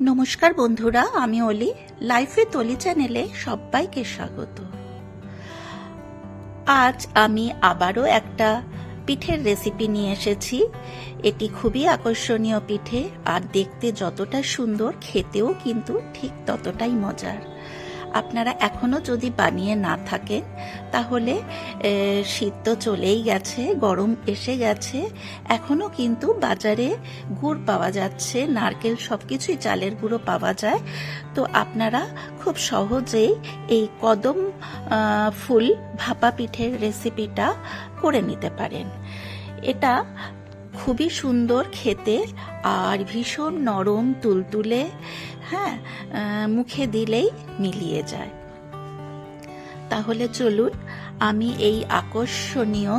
নমস্কার বন্ধুরা, আমি অলি। লাইফে তলি চ্যানেলে সবাইকে স্বাগত। আজ আমি আবারও একটা পিঠের রেসিপি নিয়ে এসেছি। এটি খুবই আকর্ষণীয় পিঠে, আর দেখতে যতটা সুন্দর, খেতেও কিন্তু ঠিক ততটাই মজার। আপনারা এখনও যদি বানিয়ে না থাকেন, তাহলে শীত তো চলেই গেছে, গরম এসে গেছে। এখনও কিন্তু বাজারে গুড় পাওয়া যাচ্ছে, নারকেল সবকিছুই চালের গুঁড়ো পাওয়া যায়। তো আপনারা খুব সহজেই এই কদম ফুল ভাপা পিঠের রেসিপিটা করে নিতে পারেন। এটা খুবই সুন্দর খেতে আর ভীষণ নরম তুলতুলে হ্যাঁ মুখে দিলেই মিলিয়ে যায়। তাহলে চলুন, আমি এই আকর্ষণীয়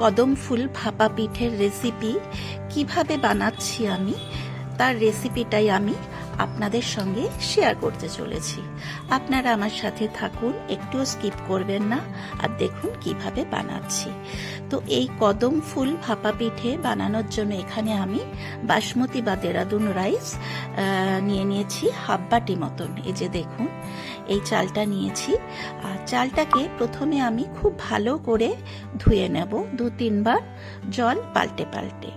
কদম ফুল ভাপা পিঠের রেসিপি কীভাবে বানাচ্ছি আমি, তার রেসিপিটাই আমি আপনাদের সঙ্গে শেয়ার করতে চলেছি। আপনারা আমার সাথে থাকুন একটুও স্কিপ করবেন না, আর দেখুন কীভাবে বানাচ্ছি। তো এই কদম ফুল ভাপা পিঠে বানানোর জন্য এখানে আমি বাসমতি বা দেরাদুন রাইস নিয়ে নিয়েছি হাফ বাটি মতন। এই যে দেখুন, এই চালটা নিয়েছি। আর চালটাকে প্রথমে আমি খুব ভালো করে ধুয়ে নেব দু তিনবার জল পাল্টে পাল্টে।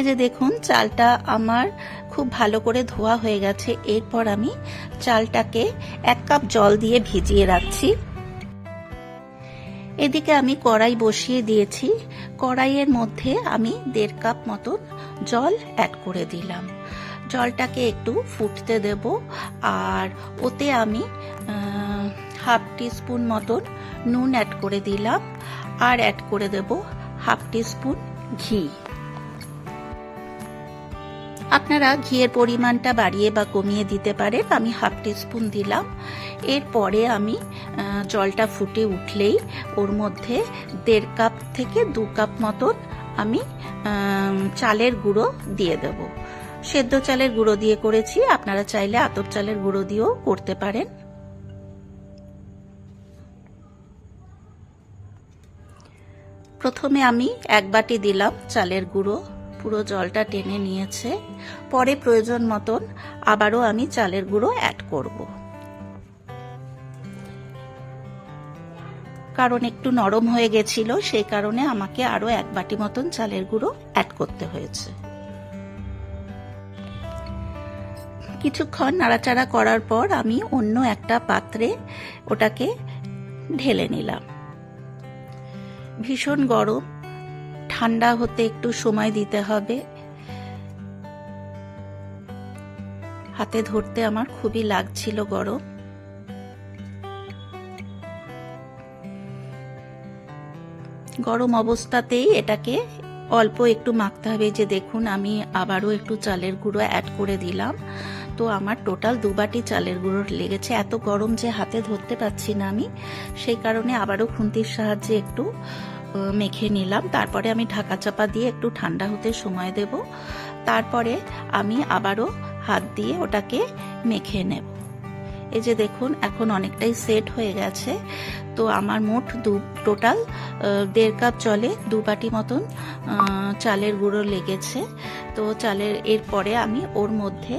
এই যে দেখুন, চালটা আমার খুব ভালো করে ধোয়া হয়ে গেছে। এরপর আমি চালটাকে এক কাপ জল দিয়ে ভিজিয়ে রাখছি। এদিকে আমি কড়াই বসিয়ে দিয়েছি। কড়াইয়ের মধ্যে আমি দেড় কাপ মতন জল অ্যাড করে দিলাম। জলটাকে একটু ফুটতে দেব আর ওতে আমি হাফ টিস্পুন মতন নুন অ্যাড করে দিলাম। আর অ্যাড করে দেব হাফ টিস্পুন ঘি। আপনারা ঘিয়ের পরিমাণটা বাড়িয়ে বা কমিয়ে দিতে পারেন, আমি হাফ টিস্পুন দিলাম। এরপরে আমি জলটা ফুটে উঠলেই ওর মধ্যে দেড় কাপ থেকে দু কাপ মতন আমি চালের গুঁড়ো দিয়ে দেব। সেদ্ধ চালের গুঁড়ো দিয়ে করেছি, আপনারা চাইলে আতপ চালের গুঁড়ো দিয়েও করতে পারেন। প্রথমে আমি এক বাটি দিলাম চালের গুঁড়ো। পুরো জলটা টেনে নিয়েছে। পরে প্রয়োজন মতন আবারও আমি চালের গুঁড়ো অ্যাড করব। কারণ একটু নরম হয়ে গেছিল, সেই কারণে আমাকে আরও এক বাটি মতন চালের গুঁড়ো অ্যাড করতে হয়েছে। কিছুক্ষণ নাড়াচাড়া করার পর আমি অন্য একটা পাত্রে ওটাকে ঢেলে নিলাম। ভীষণ গরম ঠান্ডা হতে একটু সময় দিতে হবে। হাতে ধরতে আমার খুবই লাগছিল গরম। গরম অবস্থাতেই এটাকে অল্প একটু মাখতে হবে। যে দেখুন, আমি আবারও একটু চালের গুঁড়ো অ্যাড করে দিলাম। তো আমার টোটাল দু বাটি চালের গুঁড়ো লেগেছে। এত গরম যে হাতে ধরতে পারছি না আমি। সেই কারণে আবারও খুন্তির সাহায্যে একটু মেখে নিলাম। তারপরে আমি ঢাকা চাপা দিয়ে একটু ঠান্ডা হতে সময় দেব। তারপরে আমি আবারও হাত দিয়ে ওটাকে মেখে নেব। এই যে দেখুন, এখন অনেকটাই সেট হয়ে গেছে। তো আমার মোট দু, টোটাল দেড় কাপ জলে দু বাটি মতন চালের গুঁড়ো লেগেছে। তো চালের, এরপরে আমি ওর মধ্যে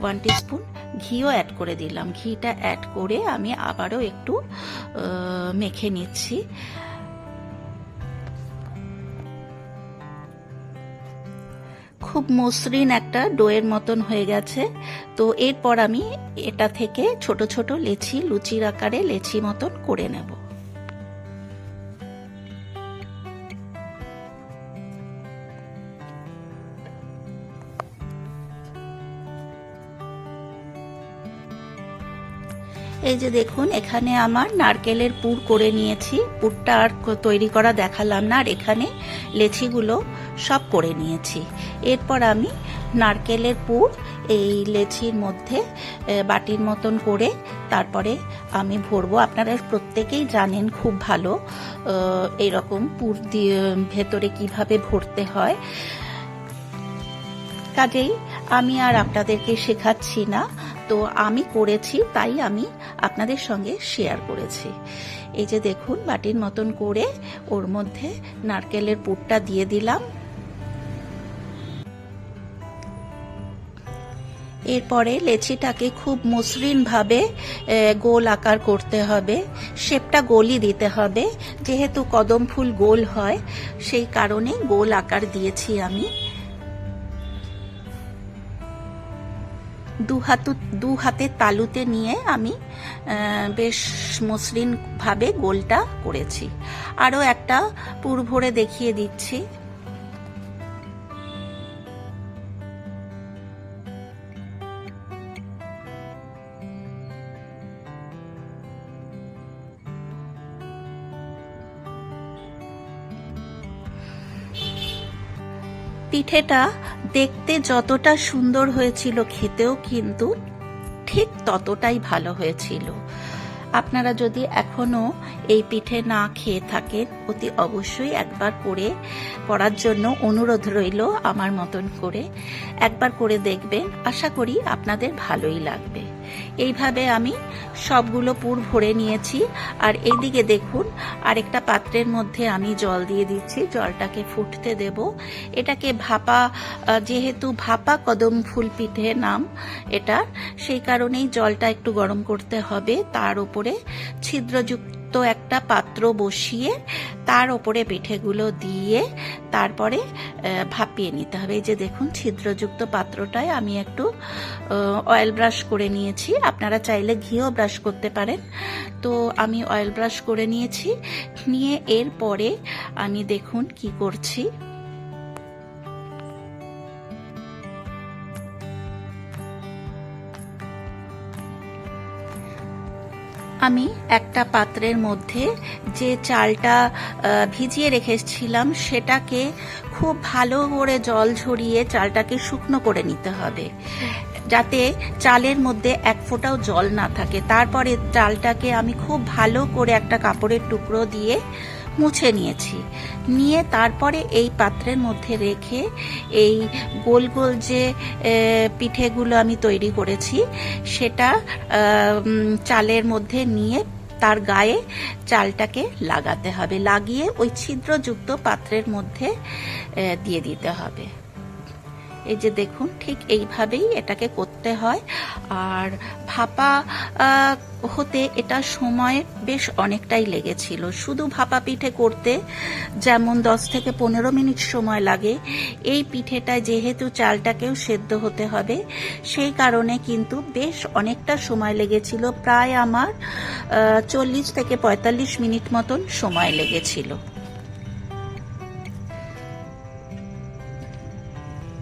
ওয়ান টিস্পুন ঘিও অ্যাড করে দিলাম। ঘিটা অ্যাড করে আমি আবারও একটু মেখে নিচ্ছি। খুব মসৃণ একটা ডোয়ের মতন হয়ে গেছে। তো এরপর আমি এটা থেকে ছোট ছোট লেচি, লুচির আকারে লেচি মতন করে নেব। এই যে দেখুন এখানে আমার নারকেলের পুর করে নিয়েছি। পুরটা আর তৈরি করা দেখালাম না আর এখানে লেচিগুলো সব করে নিয়েছি। এরপর আমি নারকেলের পুর এই লেচির মধ্যে বাটির মতন করে তারপরে আমি ভরবো। আপনারা প্রত্যেকেই জানেন খুব ভালো আহ, এইরকম পুর দিয়ে ভেতরে কীভাবে ভরতে হয়। কাজেই আমি আর আপনাদেরকে শেখাচ্ছি না। তো আমি করেছি, তাই আমি আপনাদের সঙ্গে শেয়ার করেছি। এই যে দেখুন, বাটির মতন করে ওর মধ্যে নারকেলের পুরটা দিয়ে দিলাম। এরপরে লেচিটাকে খুব মসৃণভাবে গোল আকার করতে হবে। শেপটা গোলই দিতে হবে। যেহেতু কদম ফুল গোল হয়, সেই কারণে গোল আকার দিয়েছি আমি। দু হাতু তালুতে নিয়ে আমি বেশ মসৃণভাবে গোলটা করেছি। আরও একটা পুর ভরে দেখিয়ে দিচ্ছি। পিঠেটা দেখতে যতটা সুন্দর হয়েছিল খেতেও কিন্তু ঠিক ততটাই ভালো হয়েছিল। আপনারা যদি এখনও এই পিঠে না খেয়ে থাকেন, অতি অবশ্যই একবার করে করার জন্য অনুরোধ রইল আমার মতন করে। একবার করে দেখবেন, আশা করি আপনাদের ভালোই লাগবে। এইভাবে আমি সবগুলো পুর ভরে নিয়েছি। আর এইদিকে দেখুন, আরেকটা পাত্রের মধ্যে আমি জল দিয়ে দিচ্ছি, জলটাকে ফুটতে দেব। এটাকে ভাপা যেহেতু ভাপা কদম ফুল পিঠে নাম এটা, সেই কারণেই জলটা একটু গরম করতে হবে। তার উপরে ছিদ্রযুক্ত একটা পাত্র বসিয়ে তার ওপরে পিঠেগুলো দিয়ে তারপরে ভাপিয়ে নিতে হবে। এই যে দেখুন, ছিদ্রযুক্ত পাত্রটায় আমি একটু অয়েল ব্রাশ করে নিয়েছি। আপনারা চাইলে ঘিও ব্রাশ করতে পারেন। তো আমি অয়েল ব্রাশ করে নিয়েছি। নিয়ে এরপরে আমি দেখুন কি করছি। আমি একটা পাত্রের মধ্যে যে চালটা ভিজিয়ে রেখেছিলাম সেটাকে খুব ভালো করে জল ঝরিয়ে চালটাকে শুকনো করে নিতে হবে। যাতে চালের মধ্যে এক ফোঁটাও জল না থাকে। তারপরে চালটাকে আমি খুব ভালো করে একটা কাপড়ের টুকরো দিয়ে মুছে নিয়েছি। নিয়ে তারপরে এই পাত্রের মধ্যে রেখে এই গোল গোল যে পিঠেগুলো আমি তৈরি করেছি, সেটা চালের মধ্যে নিয়ে তার গায়ে চালটাকে লাগাতে হবে। লাগিয়ে ওই ছিদ্রযুক্ত পাত্রের মধ্যে দিয়ে দিতে হবে। এই যে দেখুন, ঠিক এইভাবেই এটাকে করতে হয়। আর ভাপা হতে এটা সময় বেশ অনেকটাই লেগেছিল। শুধু ভাপা পিঠে করতে যেমন দশ থেকে পনেরো মিনিট সময় লাগে, এই পিঠেটায় যেহেতু চালটাকেও সেদ্ধ হতে হবে, সেই কারণে কিন্তু বেশ অনেকটা সময় লেগেছিল, প্রায় আমার চল্লিশ থেকে পঁয়তাল্লিশ মিনিট মতন সময় লেগেছিল।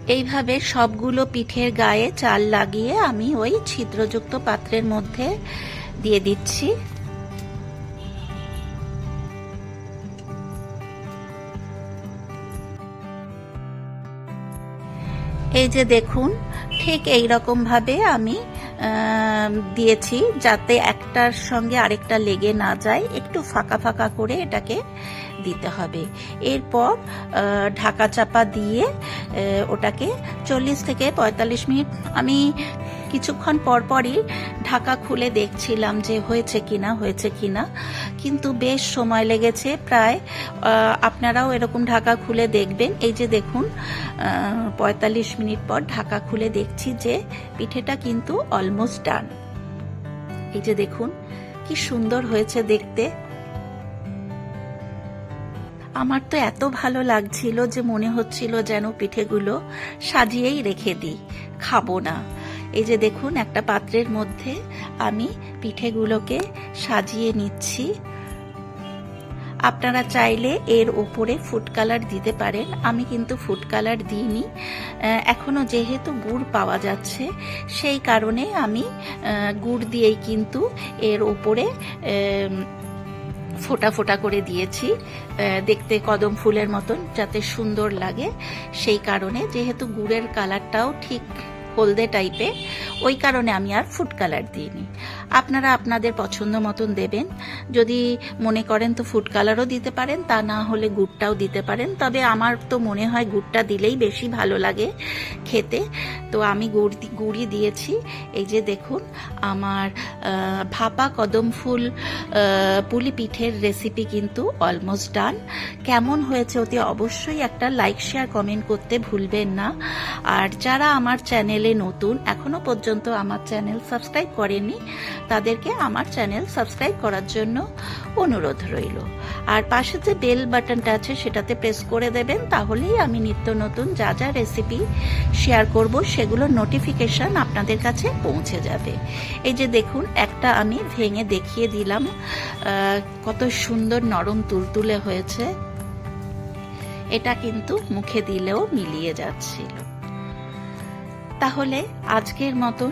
এইভাবে সবগুলো পিঠের গায়ে চাল লাগিয়ে আমি ওই ছিদ্রযুক্ত পাত্রের মধ্যে দিয়ে দিচ্ছি। এই যে দেখুন, ঠিক এই ভাবে আমি দিয়েছি যাতে একটার সঙ্গে আরেকটা লেগে না যায়। একটু ফাঁকা ফাঁকা করে এটাকে দিতে হবে। এরপর ঢাকা চাপা দিয়ে ওটাকে চল্লিশ থেকে পঁয়তাল্লিশ মিনিট আমি কিছুক্ষণ পরপরই ঢাকা খুলে দেখছিলাম যে হয়েছে কিনা হয়েছে কিনা। কিন্তু বেশ সময় লেগেছে, প্রায় আপনারাও এরকম ঢাকা খুলে দেখবেন। এই যে দেখুন পঁয়তাল্লিশ মিনিট পর ঢাকা খুলে দেখছি যে পিঠেটা কিন্তু অলমোস্ট ডান এই যে দেখুন, কি সুন্দর হয়েছে দেখতে। আমার তো এত ভালো লাগছিল যে মনে হচ্ছিল যেন পিঠেগুলো সাজিয়েই রেখে দিই। খাব না। এই যে দেখুন একটা পাত্রের মধ্যে আমি পিঠেগুলোকে সাজিয়ে নিচ্ছি। আপনারা চাইলে এর ওপরে ফুড কালার দিতে পারেন। আমি কিন্তু ফুড কালার দিইনি। আহ, এখনও যেহেতু গুড় পাওয়া যাচ্ছে সেই কারণে আমি গুড় দিয়েই কিন্তু এর ওপরে ফোটা ফোটা করে দিয়েছি। দেখতে কদম ফুলের মতন, যাতে সুন্দর লাগে। সেই কারণে যেহেতু গুড়ের কালারটাও ঠিক হলদে টাইপে ওই কারণে আমি আর ফুড কালার দিইনি। আপনারা আপনাদের পছন্দ মতন দেবেন। যদি মনে করেন তো ফুড কালারও দিতে পারেন, তা না হলে গুড়টাও দিতে পারেন। তবে আমার তো মনে হয় গুড়টা দিলেই বেশি ভালো লাগে খেতে। তো আমি গুড় গুড়ই দিয়েছি। এই যে দেখুন, আমার ভাপা কদম ফুল পুলি পিঠের রেসিপি কিন্তু অলমোস্ট ডান কেমন হয়েছে অতি অবশ্যই একটা লাইক শেয়ার কমেন্ট করতে ভুলবেন না। আর যারা আমার চ্যানেলে নতুন, এখনও পর্যন্ত আমার চ্যানেল সাবস্ক্রাইব করেনি তাদেরকে আমার চ্যানেল সাবস্ক্রাইব করার জন্য অনুরোধ রইল। আর পাশে যে বেল বাটনটা আছে সেটাতে প্রেস করে দেবেন, তাহলেই আমি নিত্য নতুন যা যা রেসিপি শেয়ার করব সেগুলোর নোটিফিকেশন আপনাদের কাছে পৌঁছে যাবে। এই যে দেখুন, একটা আমি ভেঙে দেখিয়ে দিলাম কত সুন্দর নরম তুলতুলে হয়েছে। এটা কিন্তু মুখে দিলেও মিলিয়ে যাচ্ছিল। তাহলে আজকের মতন